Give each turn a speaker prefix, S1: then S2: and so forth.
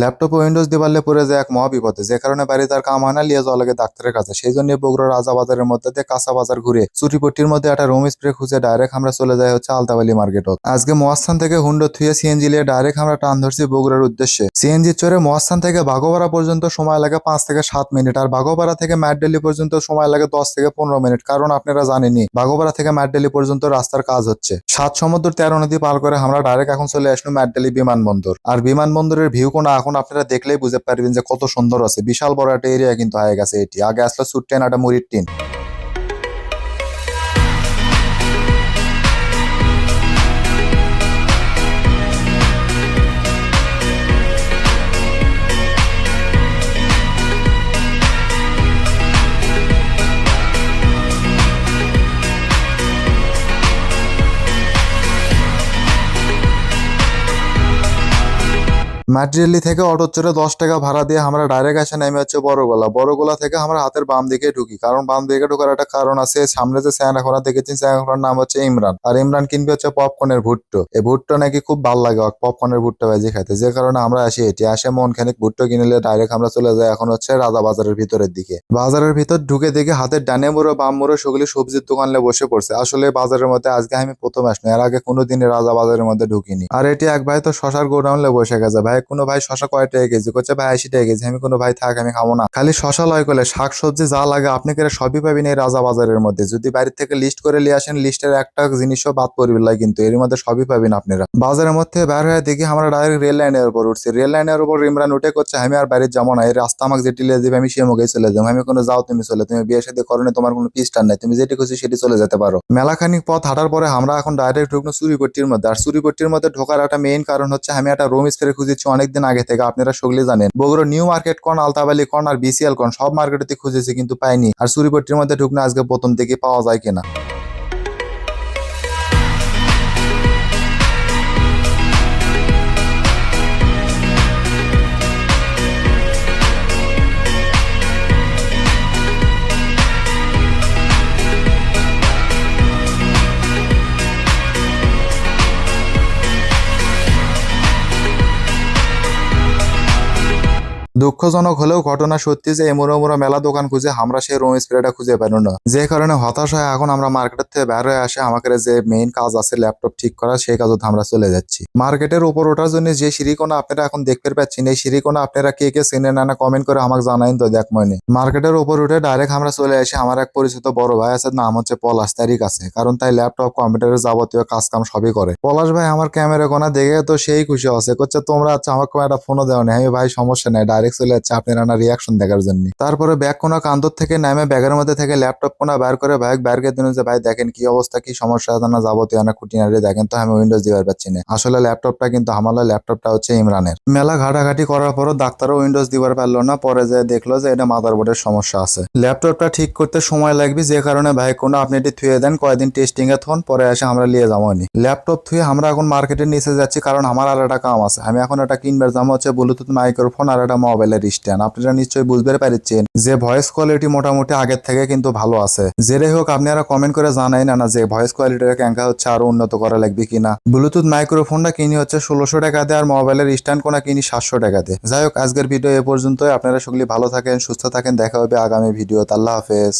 S1: Laptop Windows দিবালে পরে যায় এক মহা বিপদে যে কারণে বাড়ি তার কাম হয় না, লিয়ে যাওয়া লাগে ডাক্তারের কাছে। সেই জন্য বগুড়া রাজা বাজারের মধ্যে দিয়ে কাঁচা বাজার ঘুরে চুরিপট্টির মধ্যে একটা রুম স্প্রে খুঁজে ডাইরেক্ট আমরা চলে যাই হচ্ছে আলতাবালি মার্কেটত আজকে মহাস্থান থেকে হুন্ডো থুয়ে সিএনজি লিয়ে ডাইরেক্ট আমরা টান ধরছি বগুড়ার উদ্দেশ্যে। সিএনজি চড়ে মহাস্থান থেকে বাগোপাড়া পর্যন্ত সময় লাগে পাঁচ থেকে সাত মিনিট, আর বাগোপাড়া থেকে ম্যাটডেলি পর্যন্ত সময় লাগে দশ থেকে পনেরো মিনিট, কারণ আপনারা জানেনই বাগোপাড়া থেকে ম্যাটডেলি পর্যন্ত রাস্তার কাজ হচ্ছে। সাত সমুদ্র তেরো নদী পার করে আমরা ডাইরেক্ট এখন চলে আসলো ম্যাটডেলি বিমানবন্দর। আর বিমানবন্দরের ভিউ কোনা এখন আপনারা দেখলেই বুঝতে পারবেন যে কত সুন্দর আছে। বিশাল বড় একটা এরিয়া কিন্তু হয়ে গেছে এটি। আগে আসলো সুট্টেন একটা মুড়ির টিন। ম্যাটেরিয়ালি থেকে অটো চড়ে দশ টাকা ভাড়া দিয়ে আমরা ডাইরেক্ট আসে নেমে হচ্ছে বড়গোলা। বড়গোলা থেকে আমরা হাতের বাম দিকে ঢুকি, কারণ বাম দিকে ঢোকার একটা কারণ আছে, সামনে যে স্যানাখোনা দেখেছি স্যানাখোনার নাম হচ্ছে ইমরান। আর ইমরান কিনবে হচ্ছে পপকর্নের ভুট্টো। এই ভুট্টো নাকি খুব ভালো লাগে পপকর্নের ভুট্টো ভাজি খাইতে। যে কারণে আমরা আসি এটি, আসে মন খানিক ভুট্টো কিনলে ডাইরেক্ট আমরা চলে যাই এখন হচ্ছে রাজা বাজারের ভিতরের দিকে। বাজারের ভিতর ঢুকে দেখে হাতের ডানে মুড়ো, বাম মুড়ো সেগুলি সবজির দোকানে বসে পড়ছে। আসলে বাজারের মধ্যে আজকে আমি প্রথম আসলো এর আগে কোনোদিনই রাজা বাজারের মধ্যে ঢুকিনি। আর এটি এক ভাই তো শশার গোডাউনে বসে গেছে। ভাই কোনো ভাই শশা কয় টাকা কেজি? করছে ভাই, আশি টাকা কেজি। আমি কোনো, ভাই, থাক, আমি খাব না। খালি শশা লয় করলে শাক সবজি যা লাগে আপনি করে সবই পাবেন এই রাজা বাজারের মধ্যে। যদি বাড়ির থেকে লিস্ট করে নিয়ে আসেন লিস্টের একটা জিনিসও বাদ পড়বে না কিন্তু। এর মধ্যে সবই পাবেন আপনারা। বাজারের মধ্যে বের হয়ে দেখি আমরা ডাইরেক্ট রেল লাইনের উপর উঠছি। রেল লাইনের উপর ইমরান উঠে করছে আমি আর বাড়ির যাব না। এই রাস্তা আমাকে যেটি লিয়ে দিবে, আমি সে মুখেই চলে যাব। আমি কোনো, যাও তুমি চলে, তুমি বিয়ে সাথে করো তোমার কোনো পিস্টার নাই। তুমি যেটি খুশি সেটি চলে যেতে পারো। মেলাখানিক পথ হাঁটার পরে আমরা এখন ডাইরেক্ট ঢুকনো চুরিপট্টির মধ্যে। আর চুরিপট্টির মধ্যে ঢোকার একটা মেইন কারণ হচ্ছে আমি একটা রুম স্প্রে খুঁজেছি অনেকদিন আগে থেকে, আপনারা সকলে জানেন। বগুড়া নিউ মার্কেট কোন আলতাবালি কোন আর বিসিএল কোন সব মার্কেটে খুঁজেছি কিন্তু পাইনি। আর সুরিপট্টির মধ্যে ঢুকনে আজকে প্রথম থেকে পাওয়া যায় কিনা। দুঃখজনক হলেও ঘটনা সত্যি যে এমুরো মুরো মেলা দোকান খুঁজে আমরা সেই রুম স্প্রেটা খুঁজে পাই না। যে কারণে হতাশ হয়ে এখন আমরা মার্কেটের থেকে বের হয়ে আসে আমাদের যে মেইন কাজ আছে ল্যাপটপ ঠিক করা, সেই কাজত আমরা চলে যাচ্ছি। মার্কেটের উপর ওঠার জন্য যে সিঁড়িকোনা আপনারা এখন দেখতে পাচ্ছেন, এই সিঁড়িকোনা আপনারা কে কে চেনেন না কমেন্ট করে আমাকে জানাইন তো দেখ মনে। মার্কেটের উপর উঠে ডাইরেক্ট আমরা চলে আসি আমার এক পরিচিত বড় ভাই আছে, নাম হচ্ছে পলাশ তারিখ আছে। কারণ তাই ল্যাপটপ কম্পিউটারের যাবতীয় কাজ কাম সবই করে। পলাশ ভাই আমার ক্যামেরা কোনা দেখে তো সেই খুশি আছে করছে তোমরা আচ্ছা আমাকে একটা ফোনও দেওয়া নেই আমি ভাই সমস্যা নেই ডাইরেক্ট চলে যাচ্ছে আপনারা না রিয়াকশন দেখার জন্য। তারপরে ব্যাগ কোনা কান্দর থেকে নামে, ব্যাগের মধ্যে থেকে ল্যাপটপ কোনা বের করে ব্যাগ বের দিন যে, ভাই, দেখেন কি অবস্থা, কি সমস্যা আছে না যাবতীয় না খুঁটিনারি দেখেন তো, আমি উইন্ডোজ দিবার পাচ্ছি না। আসলে ল্যাপটপটা কিন্তু, আমার ল্যাপটপটা হচ্ছে ইমরানের। মেলা ঘাটাঘাটি করার পরও ডাক্তারও উইন্ডোজ দিবার পারল না, পরে যে দেখল যে এটা মাদারবোর্ডের সমস্যা আছে। ল্যাপটপটা ঠিক করতে সময় লাগবে, যে কারণে ভাই, কোনো আপনি এটি থুয়ে দেন কয়দিন টেস্টিং এ থন, পরে এসে আমরা নিয়ে যাব নি ল্যাপটপ থুয়ে আমরা এখন মার্কেটের নিচে যাচ্ছি, কারণ আমার আর একটা কাম আছে। আমি এখন একটা কিনবার দাম হচ্ছে ব্লুটুথ মাইক্রোফোন আর একটা মোবাইলের স্ট্যান্ড আপনারা নিশ্চয়ই বুঝতে পারছেন যে ভয়েস কোয়ালিটি মোটামুটি আগের থেকে কিন্তু ভালো আছে। যেটাই হোক আপনারা কমেন্ট করে জানাই না না যে ভয়েস কোয়ালিটির ক্যাঙ্কা হচ্ছে আরও উন্নত করা লাগবে কিনা। ব্লুটুথ মাইক্রোফোনটা কিনি হচ্ছে ষোলোশো টাকা টাকাতে আর মোবাইলের স্ট্যান্ড কোনা কিনি সাতশো টাকা টাকাতে যাই হোক, আজকের ভিডিও এ পর্যন্ত আপনারা সকলে ভালো থাকেন, সুস্থ থাকেন। দেখা হবে আগামী ভিডিও আল্লাহ হাফেজ।